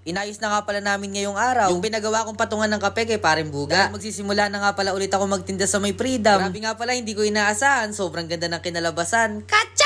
Inayos na nga pala namin ngayong araw. Yung pinagawa kong patungan ng kape kay Paring Buga. Dahil magsisimula na nga pala ulit ako magtinda sa may freedom. Grabe nga pala, hindi ko inaasahan. Sobrang ganda ng kinalabasan. Kacha!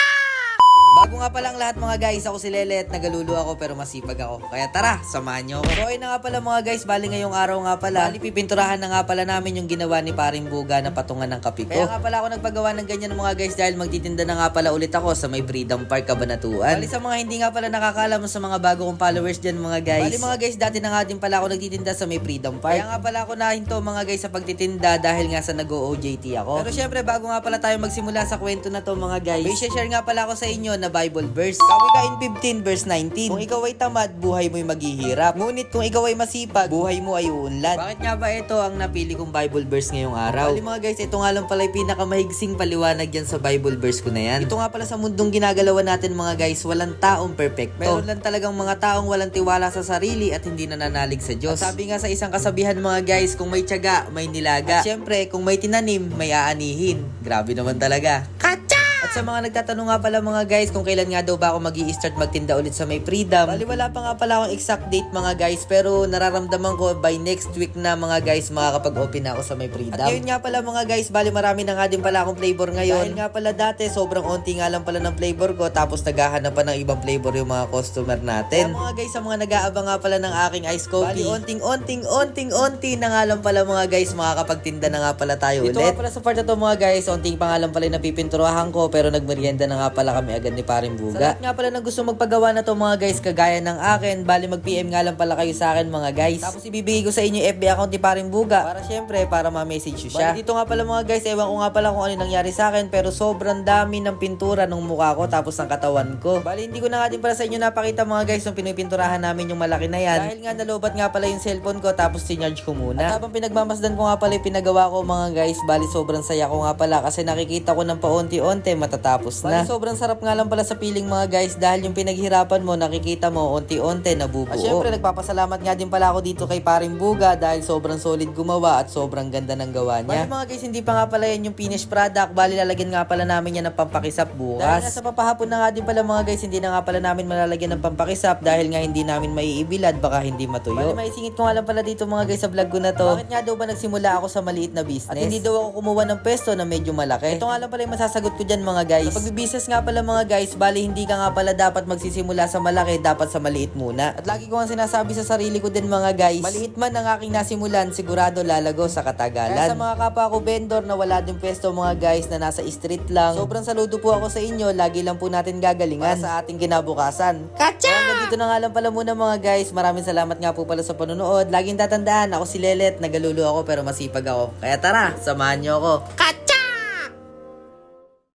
Bago nga pala ang lahat mga guys, ako si Lele at nagalulu ako pero masipag ako. Kaya tara, samahan nyo ako. So ayun na nga pala mga guys, bali ngayong araw nga pala, bali pipinturahan na nga pala namin yung ginawa ni Paring Buga na patungan ng kape ko. Kaya nga pala ako nagpagawa ng ganyan mga guys dahil magtitinda na nga pala ulit ako sa may Freedom Park, Cabanatuan. Bali sa mga hindi nga pala nakakalam sa mga bago kong followers dyan mga guys. Bali mga guys, dati na nga din pala ako nagtitinda sa may Freedom Park. Kaya nga pala ako nahinto mga guys sa pagtitinda dahil nga sa nag-OJT ako. Pero syempre bago nga pala tayo magsimula sa kwento na to mga guys, may share nga pala ako sa inyo na Bible verse. Kawikain 15 verse 19. Kung ikaw ay tamad, buhay mo'y maghihirap. Ngunit kung ikaw ay masipag, buhay mo ay uunlad. Bakit nga ba ito ang napili kong Bible verse ngayong araw? Bali mga guys, ito nga lang pala yung pinakamahigsing paliwanag yan sa Bible verse ko na yan. Ito nga pala sa mundong ginagalawan natin mga guys, walang taong perfecto. Meron lang talagang mga taong walang tiwala sa sarili at hindi nananalig sa Diyos. At sabi nga sa isang kasabihan mga guys, kung may tiyaga, may nilaga. At syempre, kung may tinanim, may aanihin. Grabe naman talaga. Kacha! Sa mga nagtatanong nga pala mga guys kung kailan nga daw ba ako mag start magtinda ulit sa may freedom. Bali wala pa nga pala akong exact date mga guys pero nararamdaman ko by next week na mga guys makakapag-open na ako sa may freedom. At ngayon nga pala mga guys, bali marami na nga din pala akong flavor ngayon. Dahil nga pala dati sobrang onti nga lang pala ng flavor ko tapos naghahanap pa ng ibang flavor yung mga customer natin. Kaya mga guys, sa mga nag-aabang nga pala ng aking ice coffee. Bali onting onting onting onti na nga lang pala mga guys makakapagtinda na nga pala tayo ulit. Ito nga pala sa part na to mga guys, onting pa nga lang pala yung napipinturahan ko pero nagmerienda na nga pala kami agad ni Paring Buga. Sa nga pala ng gusto magpagawa na to mga guys kagaya ng akin, bali mag-PM nga lang pala kayo sa akin mga guys. Tapos ibibigay ko sa inyo yung FB account ni Paring Buga para syempre para ma-message nyo siya. Bali dito nga pala mga guys, ewan ko nga pala kung ano nangyari sa akin pero sobrang dami ng pintura ng mukha ko tapos ng katawan ko. Bali hindi ko na nga din pala sa inyo napakita mga guys yung pinipinturahan namin yung malaki na yan. Dahil nga nalobat nga pala yung cellphone ko tapos sinarge ko muna. At habang pinagmamasdan ko nga pala yung pinagawa ko mga guys, bali sobrang saya ko nga pala kasi nakikita ko ng paunti-unti matatapos na. Bali sobrang sarap nga lang pala sa feeling mga guys dahil yung pinaghirapan mo nakikita mo unti-unti nabubuo. At syempre nagpapasalamat nga din pala ako dito kay Paring Buga dahil sobrang solid gumawa at sobrang ganda ng gawa niya. Bali mga guys, hindi pa nga pala yan yung finished product. Bali lalagyan nga pala namin yan ng pampakisap bukas. Dahil nga sa papahapon na nga din pala mga guys, hindi na nga pala namin malalagyan ng pampakisap dahil nga hindi namin maiibilad baka hindi matuyo. Bali maisingit ko nga lang pala dito mga guys sa vlog ko na to. Bakit nga daw ba nagsimula ako sa maliit na business? At hindi daw ako kumuha ng pwesto na medyo malaki. Ito nga lang pala yung masasagot ko dyan mga guys. Sa pagbibusiness nga pala mga guys, bali hindi ka nga pala dapat magsisimula sa malaki, dapat sa maliit muna. At lagi ko nga sinasabi sa sarili ko din mga guys, maliit man ang aking nasimulan, sigurado lalago sa katagalan. Kaya sa mga kapwa ko vendor na wala din pwesto mga guys na nasa street lang, sobrang saludo po ako sa inyo, lagi lang po natin gagalingan para sa ating kinabukasan. Kacha! Kaya dito na nga lang pala muna mga guys, maraming salamat nga po pala sa panonood. Laging tatandaan, ako si Lelet, nagalulo ako pero masipag ako. Kaya tara, samahan niyo ako. Kacha!